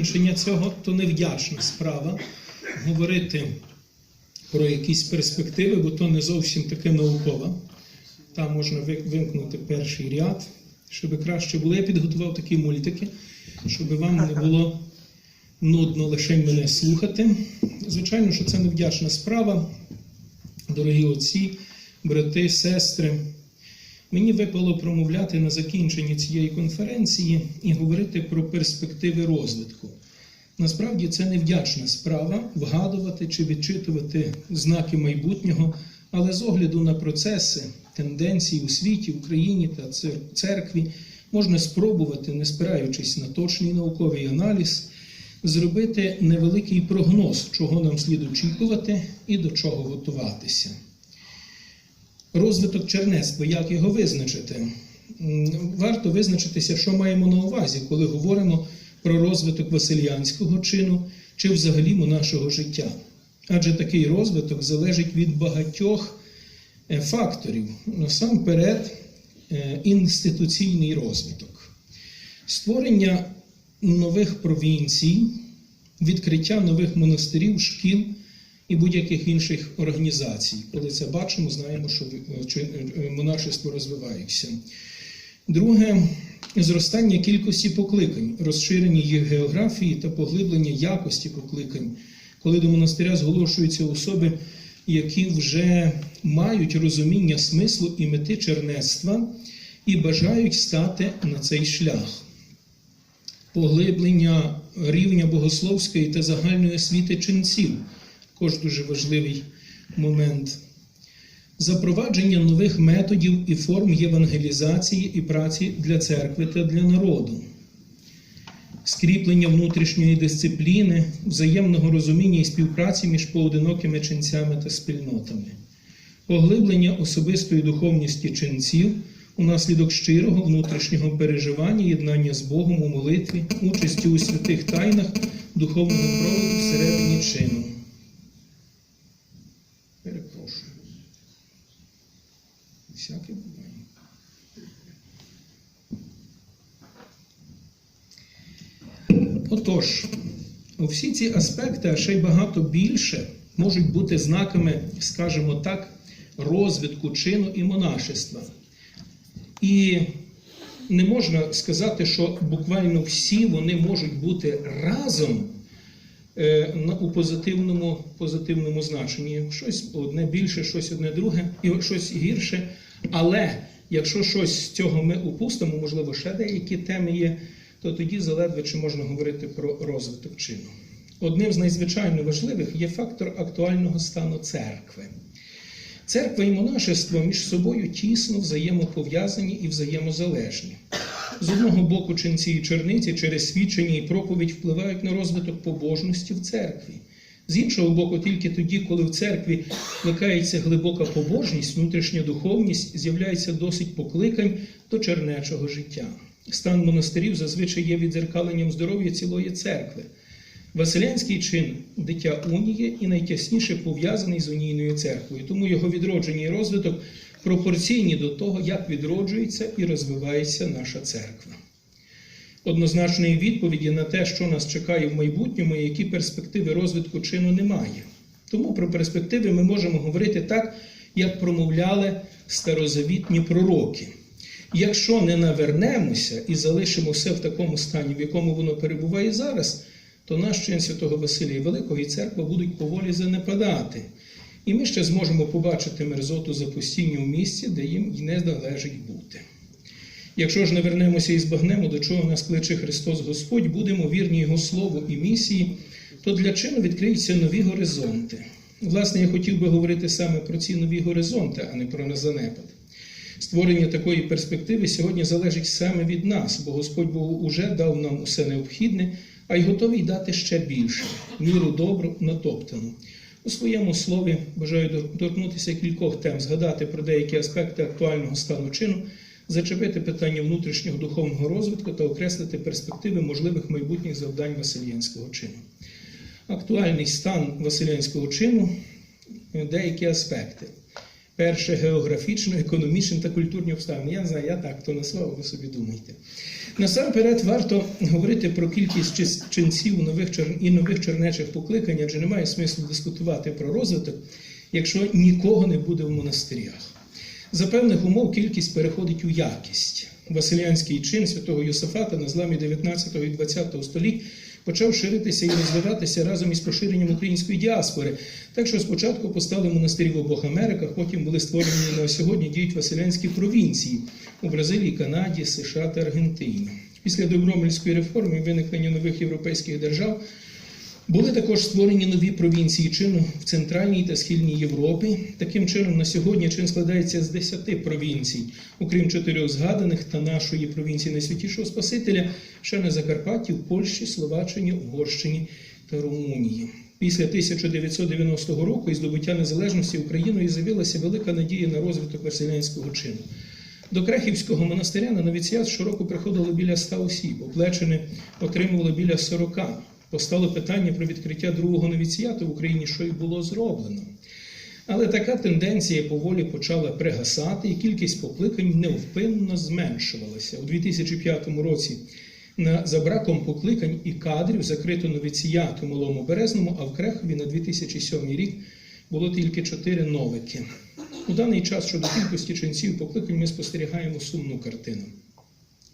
закінчення цього то невдячна справа говорити про якісь перспективи, бо то не зовсім таке наукова. Там можна вимкнути перший ряд, щоб краще було. Я підготував такі мультики, щоб вам не було нудно лише мене слухати. Звичайно, що це невдячна справа, дорогі отці, брати, сестри. Мені випало промовляти на закінченні цієї конференції і говорити про перспективи розвитку. Насправді це невдячна справа вгадувати чи відчитувати знаки майбутнього, але з огляду на процеси, тенденції у світі, Україні та церкві можна спробувати, не спираючись на точний науковий аналіз, зробити невеликий прогноз, чого нам слід очікувати і до чого готуватися. Розвиток чернецтва, як його визначити? Варто визначитися, що маємо на увазі, коли говоримо про розвиток васильянського чину чи взагалі нашого життя. Адже такий розвиток залежить від багатьох е, факторів. Насамперед, е, інституційний розвиток, створення нових провінцій, відкриття нових монастирів, шкіл і будь-яких інших організацій. Коли це бачимо, знаємо, що е, чи- е, монашество розвивається. Друге зростання кількості покликань, розширення їх географії та поглиблення якості покликань, коли до монастиря зголошуються особи, які вже мають розуміння смислу і мети чернецтва і бажають стати на цей шлях поглиблення рівня богословської та загальної освіти ченців, також дуже важливий момент. Запровадження нових методів і форм євангелізації і праці для церкви та для народу, скріплення внутрішньої дисципліни, взаємного розуміння і співпраці між поодинокими ченцями та спільнотами, поглиблення особистої духовності ченців унаслідок щирого внутрішнього переживання, єднання з Богом у молитві, участі у святих тайнах духовного проводу всередині чину. Всяке буває. Отож, всі ці аспекти, а ще й багато більше, можуть бути знаками, скажімо так, розвитку чину і монашества. І не можна сказати, що буквально всі вони можуть бути разом е, у позитивному, позитивному значенні. Щось одне більше, щось одне друге, і щось гірше. Але якщо щось з цього ми упустимо, можливо, ще деякі теми є, то тоді заледве чи можна говорити про розвиток чину. Одним з найзвичайно важливих є фактор актуального стану церкви. Церква і монашество між собою тісно взаємопов'язані і взаємозалежні. З одного боку, ченці і черниці через свідчення і проповідь впливають на розвиток побожності в церкві. З іншого боку, тільки тоді, коли в церкві викається глибока побожність, внутрішня духовність, з'являється досить покликань до чернечого життя. Стан монастирів зазвичай є відзеркаленням здоров'я цілої церкви. Василянський чин дитя унії і найтясніше пов'язаний з унійною церквою, тому його відродження і розвиток пропорційні до того, як відроджується і розвивається наша церква. Однозначної відповіді на те, що нас чекає в майбутньому, і які перспективи розвитку чину немає. Тому про перспективи ми можемо говорити так, як промовляли старозавітні пророки. Якщо не навернемося і залишимо все в такому стані, в якому воно перебуває зараз, то наш чин святого Василія Великого і церква будуть поволі занепадати. І ми ще зможемо побачити мерзоту запустіння в місці, де їм й не належить бути. Якщо ж не вернемося і збагнемо, до чого нас кличе Христос Господь, будемо вірні Його Слову і місії, то для чину відкриються нові горизонти. Власне, я хотів би говорити саме про ці нові горизонти, а не про занепад. Створення такої перспективи сьогодні залежить саме від нас, бо Господь Бог уже дав нам усе необхідне, а й готовий дати ще більше міру добру натоптану. У своєму слові бажаю торкнутися кількох тем, згадати про деякі аспекти актуального стану чину, зачепити питання внутрішнього духовного розвитку та окреслити перспективи можливих майбутніх завдань Васильянського чину. Актуальний стан Василянського чину деякі аспекти. Перше географічно, економічні та культурні обставини. Я не знаю, я так то назвав, ви собі думаєте. Насамперед варто говорити про кількість ченців нових і нових чернечих покликань, адже немає смислу дискутувати про розвиток, якщо нікого не буде в монастирях. За певних умов кількість переходить у якість. Василянський чин святого Йосифата на зламі 19 і 20 століть почав ширитися і розвиватися разом із поширенням української діаспори. Так що спочатку постали монастирі в обох Америках, потім були створені на сьогодні діють Василянські провінції у Бразилії, Канаді, США та Аргентині. Після Добромельської реформи і виникнення нових європейських держав були також створені нові провінції чину в Центральній та Східній Європі. Таким чином, на сьогодні чин складається з 10 провінцій, окрім чотирьох згаданих та нашої провінції Найсвятішого Спасителя, ще на Закарпатті, в Польщі, Словаччині, Угорщині та Румунії. Після 1990 року і здобуття незалежності Україною з'явилася велика надія на розвиток василянського чину. До Крехівського монастиря на новіціат щороку приходило біля 100 осіб, оплечені отримували біля 40. Постало питання про відкриття другого новіціату в Україні, що й було зроблено. Але така тенденція поволі почала пригасати, і кількість покликань невпинно зменшувалася. У 2005 році на, за браком покликань і кадрів закрито новіціат у Малому Березному, а в Крехові на 2007 рік було тільки чотири новики. У даний час щодо кількості ченців покликань ми спостерігаємо сумну картину.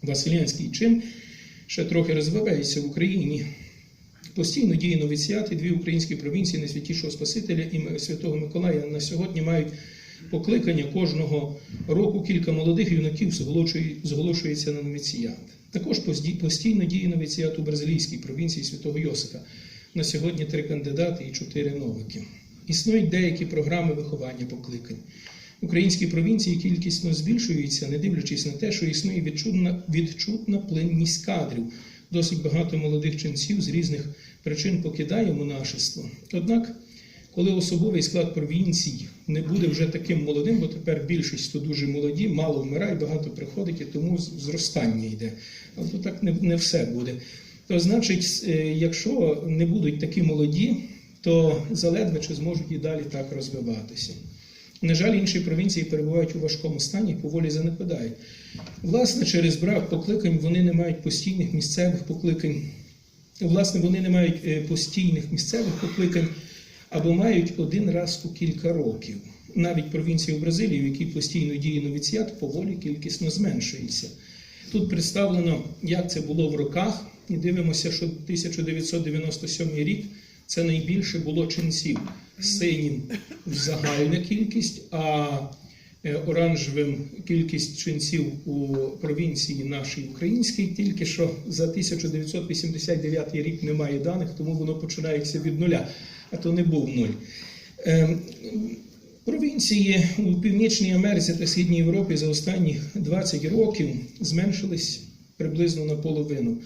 Василянський чин ще трохи розвивається в Україні. Постійно діє новіціат і дві українські провінції Найсвятішого Спасителя і Святого Миколая на сьогодні мають покликання кожного року. Кілька молодих юнаків зголошується на новіціат. Також постійно діє новіціат у бразилійській провінції Святого Йосифа. На сьогодні три кандидати і чотири новики. Існують деякі програми виховання покликань. Українські провінції кількісно збільшуються, не дивлячись на те, що існує відчутна, відчутна плинність кадрів. Досить багато молодих ченців з різних причин покидає монашество. Однак, коли особовий склад провінцій не буде вже таким молодим, бо тепер більшість то дуже молоді, мало вмирає, багато приходить, і тому зростання йде. Але то так не, не все буде. То значить, е, якщо не будуть такі молоді, то заледве чи зможуть і далі так розвиватися. На жаль, інші провінції перебувають у важкому стані і поволі занепадають. Власне, через брак покликань вони не мають постійних місцевих покликань. Власне, вони не мають е, постійних місцевих покликань або мають один раз у кілька років. Навіть провінція в Бразилії, в якій постійно діє новіціат, поволі кількісно зменшується. Тут представлено, як це було в роках, і дивимося, що 1997 рік це найбільше було ченців. Синім загальна кількість, а е, оранжевим кількість ченців у провінції нашій українській, тільки що за 1989 рік немає даних, тому воно починається від нуля, а то не був нуль. Ем, Провінції у Північній Америці та Східній Європі за останні 20 років зменшились приблизно наполовину,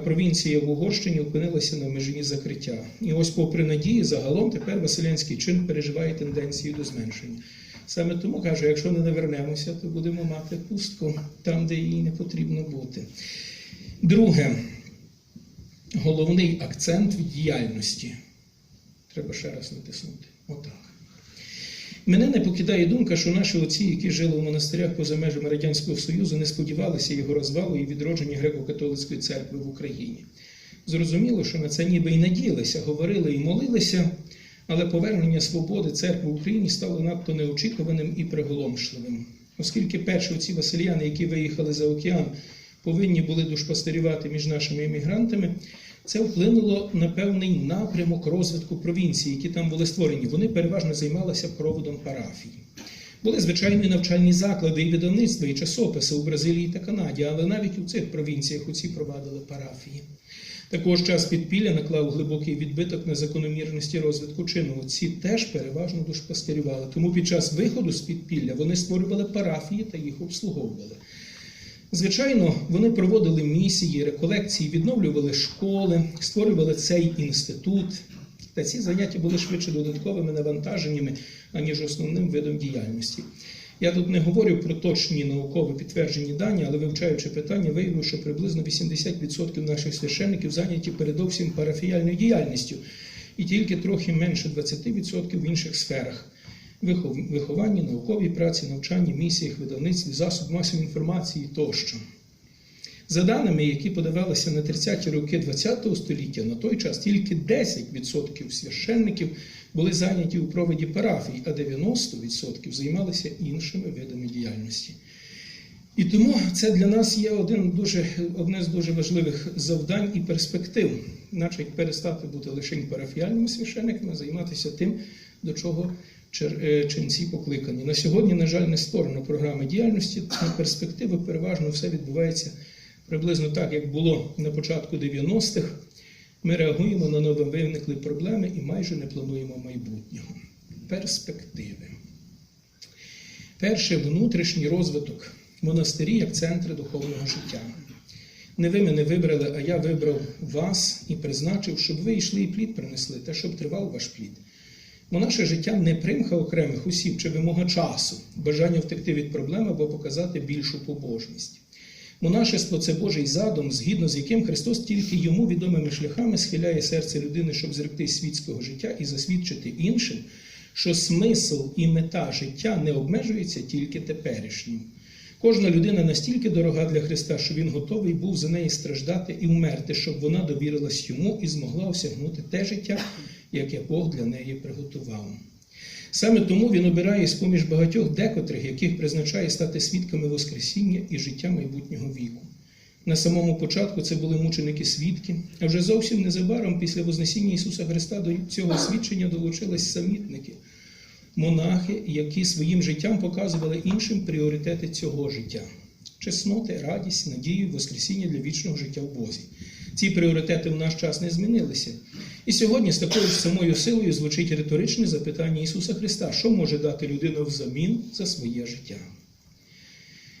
провінція в Угорщині опинилася на межі закриття. І ось, попри надії, загалом тепер Василянський чин переживає тенденцію до зменшення. Саме тому кажу, якщо не навернемося, то будемо мати пустку там, де їй не потрібно бути. Друге, головний акцент в діяльності. Треба ще раз натиснути. Отак. Мене не покидає думка, що наші отці, які жили в монастирях поза межами Радянського Союзу, не сподівалися його розвалу і відродження греко-католицької церкви в Україні. Зрозуміло, що на це ніби і надіялися, говорили і молилися, але повернення свободи церкви в Україні стало надто неочікуваним і приголомшливим. Оскільки перші отці Васильяни, які виїхали за океан, повинні були душпастерювати між нашими емігрантами, це вплинуло на певний напрямок розвитку провінції, які там були створені. Вони переважно займалися проводом парафії. Були звичайні навчальні заклади і видавництва, і часописи у Бразилії та Канаді, але навіть у цих провінціях оці провадили парафії. Також час підпілля наклав глибокий відбиток на закономірності розвитку чину. Отці теж переважно душпастерювали. Тому під час виходу з підпілля вони створювали парафії та їх обслуговували. Звичайно, вони проводили місії, реколекції, відновлювали школи, створювали цей інститут. Та ці заняття були швидше додатковими навантаженнями, аніж основним видом діяльності. Я тут не говорю про точні науково підтверджені дані, але вивчаючи питання, виявив, що приблизно 80% наших священників зайняті передовсім парафіяльною діяльністю, і тільки трохи менше 20% в інших сферах. Вихов- вихованні, науковій праці, навчанні, місіях, видавництві, засоб масової інформації тощо. За даними, які подавалися на 30-ті роки ХХ століття, на той час тільки 10% священників були зайняті у проводі парафій, а 90% займалися іншими видами діяльності. І тому це для нас є один дуже, одне з дуже важливих завдань і перспектив, наче перестати бути лише парафіальними священниками, а займатися тим, до чого ченці покликані. На сьогодні, на жаль, не створено програми діяльності. На перспективи переважно все відбувається приблизно так, як було на початку 90-х. Ми реагуємо на нові виникли проблеми і майже не плануємо майбутнього. Перспективи. Перше внутрішній розвиток монастирі як центри духовного життя. Не ви мене вибрали, а я вибрав вас і призначив, щоб ви йшли і плід принесли, та щоб тривав ваш плід. Бо наше життя не примха окремих осіб чи вимога часу, бажання втекти від проблем або показати більшу побожність. Монашество це Божий задум, згідно з яким Христос тільки йому відомими шляхами схиляє серце людини, щоб зректи світського життя і засвідчити іншим, що смисл і мета життя не обмежується тільки теперішнім. Кожна людина настільки дорога для Христа, що Він готовий був за неї страждати і вмерти, щоб вона довірилась йому і змогла осягнути те життя, яке Бог для неї приготував. Саме тому він обирає з поміж багатьох декотрих, яких призначає стати свідками Воскресіння і життя майбутнього віку. На самому початку це були мученики свідки, а вже зовсім незабаром після Вознесіння Ісуса Христа до цього свідчення долучились самітники, монахи, які своїм життям показували іншим пріоритети цього життя чесноти, радість, надію, Воскресіння для вічного життя в Бозі. Ці пріоритети в наш час не змінилися. І сьогодні з такою ж самою силою звучить риторичне запитання Ісуса Христа, що може дати людина взамін за своє життя.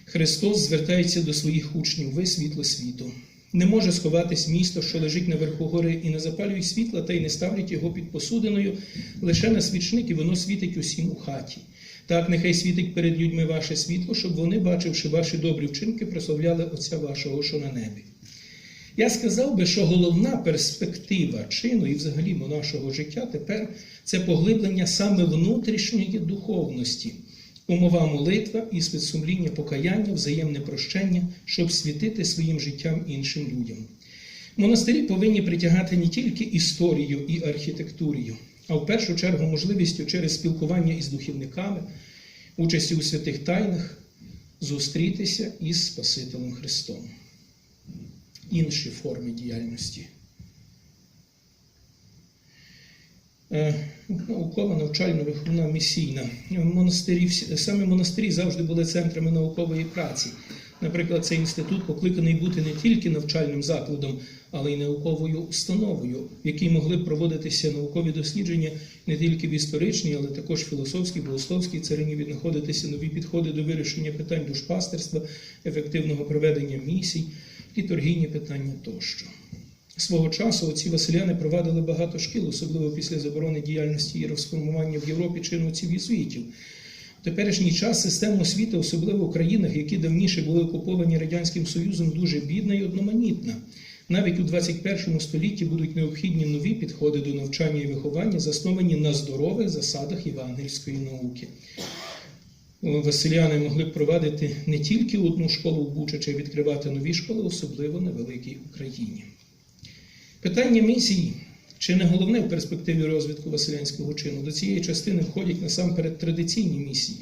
Христос звертається до своїх учнів, ви світло світу. Не може сховатись місто, що лежить наверху гори, і не запалюють світла, та й не ставлять його під посудиною лише на свічник, і воно світить усім у хаті. Так, нехай світить перед людьми ваше світло, щоб вони, бачивши ваші добрі вчинки, прославляли Отця вашого, що на небі. Я сказав би, що головна перспектива чину і взагалі нашого життя тепер це поглиблення саме внутрішньої духовності, умова молитва, іспит сумління, покаяння, взаємне прощення, щоб світити своїм життям іншим людям. Монастирі повинні притягати не тільки історію і архітектурію, а в першу чергу можливістю через спілкування із духівниками, участі у святих тайнах, зустрітися із Спасителем Христом інші форми діяльності. Наукова, навчальна, виховна, місійна. Монастирі, саме монастирі завжди були центрами наукової праці. Наприклад, цей інститут покликаний бути не тільки навчальним закладом, але й науковою установою, в якій могли б проводитися наукові дослідження не тільки в історичній, але також філософській, богословській царині віднаходитися нові підходи до вирішення питань душпастерства, ефективного проведення місій, літургійні питання тощо. Свого часу оці Василяни провадили багато шкіл, особливо після заборони діяльності і розформування в Європі чиновців єзуїтів. В теперішній час система освіти, особливо в країнах, які давніше були окуповані Радянським Союзом, дуже бідна і одноманітна. Навіть у 21 столітті будуть необхідні нові підходи до навчання і виховання, засновані на здорових засадах євангельської науки. Василяни могли б провадити не тільки одну школу в Бучачі, а відкривати нові школи, особливо на великій Україні. Питання місії чи не головне в перспективі розвитку Василянського чину? До цієї частини входять насамперед традиційні місії.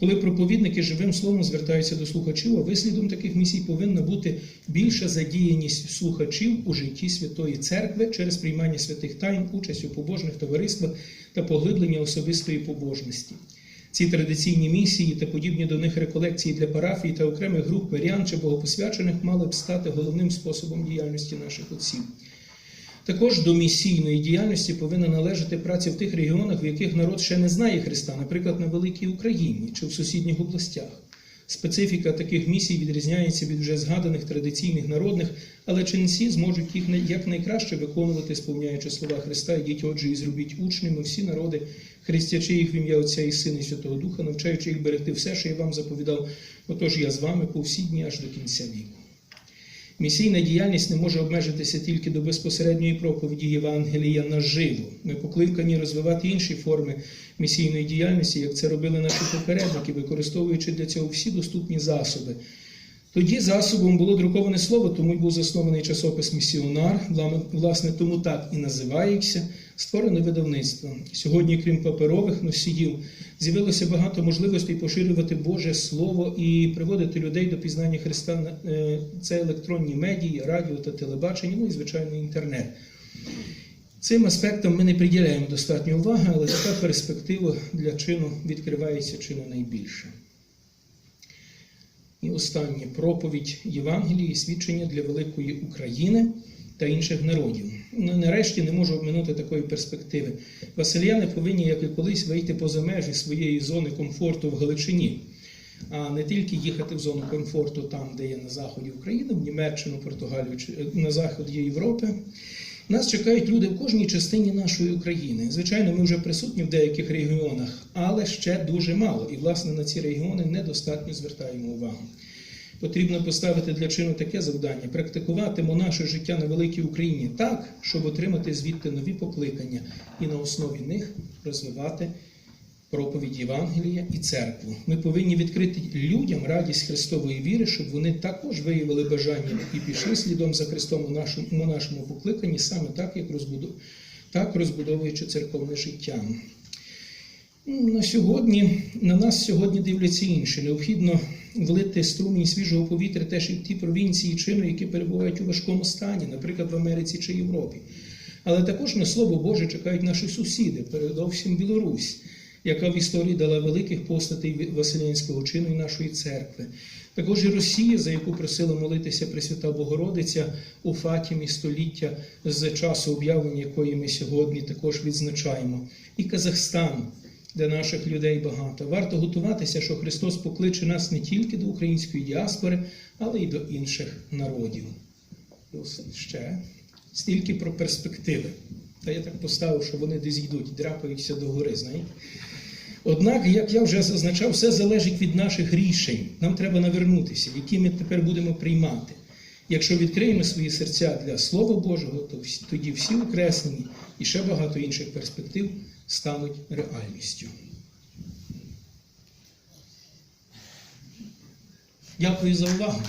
Коли проповідники живим словом звертаються до слухачів, а вислідом таких місій повинна бути більша задіяність слухачів у житті Святої Церкви через приймання святих тайн, участь у побожних товариствах та поглиблення особистої побожності. Ці традиційні місії та подібні до них реколекції для парафій та окремих груп варіан чи богопосвячених мали б стати головним способом діяльності наших отців. Також до місійної діяльності повинна належати праця в тих регіонах, в яких народ ще не знає Христа, наприклад, на Великій Україні чи в сусідніх областях. Специфіка таких місій відрізняється від вже згаданих традиційних народних, але ченці зможуть їх якнайкраще виконувати, сповняючи слова Христа, ідіть отже і зробіть учнями всі народи, хрестячи їх в ім'я Отця і Сина і Святого Духа, навчаючи їх берегти все, що я вам заповідав. Отож я з вами по всі дні аж до кінця віку. Місійна діяльність не може обмежитися тільки до безпосередньої проповіді Євангелія наживо. Ми покликані розвивати інші форми місійної діяльності, як це робили наші попередники, використовуючи для цього всі доступні засоби. Тоді засобом було друковане слово, тому й був заснований часопис Місіонар. Власне, тому так і називається. Створене видавництво. Сьогодні, крім паперових носіїв, з'явилося багато можливостей поширювати Боже Слово і приводити людей до пізнання Христа. е, Це електронні медії, радіо та телебачення, ну і звичайно інтернет. Цим аспектам ми не приділяємо достатньо уваги, але така перспектива для чину відкривається чи не найбільше. І останнє проповідь Євангелії, свідчення для великої України та інших народів. Ну, нарешті не можу обминути такої перспективи. Васильяни повинні, як і колись, вийти поза межі своєї зони комфорту в Галичині, а не тільки їхати в зону комфорту там, де є на заході України, в Німеччину, Португалію чи е, на заході Європи. Нас чекають люди в кожній частині нашої України. Звичайно, ми вже присутні в деяких регіонах, але ще дуже мало. І, власне, на ці регіони недостатньо звертаємо увагу. Потрібно поставити для чину таке завдання: практикувати наше життя на великій Україні так, щоб отримати звідти нові покликання і на основі них розвивати проповідь Євангелія і церкву. Ми повинні відкрити людям радість Христової віри, щоб вони також виявили бажання і пішли слідом за Христом у нашому, у нашому покликанні, саме так, як розбудов... так розбудовуючи церковне життя. На сьогодні на нас сьогодні дивляться інші. Необхідно влити струмінь свіжого повітря теж і ті провінції чину, які перебувають у важкому стані, наприклад, в Америці чи Європі. Але також на слово Боже чекають наші сусіди, передовсім Білорусь, яка в історії дала великих постатей Василянського чину і нашої церкви. Також і Росія, за яку просила молитися Пресвята Богородиця у Фатімі століття з часу об'явлення якої ми сьогодні також відзначаємо, і Казахстан, де наших людей багато. Варто готуватися, що Христос покличе нас не тільки до української діаспори, але й до інших народів. Ще стільки про перспективи. Та я так поставив, що вони десь йдуть, драпаються до гори, знаєте. Однак, як я вже зазначав, все залежить від наших рішень. Нам треба навернутися, які ми тепер будемо приймати. Якщо відкриємо свої серця для Слова Божого, то тоді всі окреслені і ще багато інших перспектив стануть реальністю. Дякую за увагу.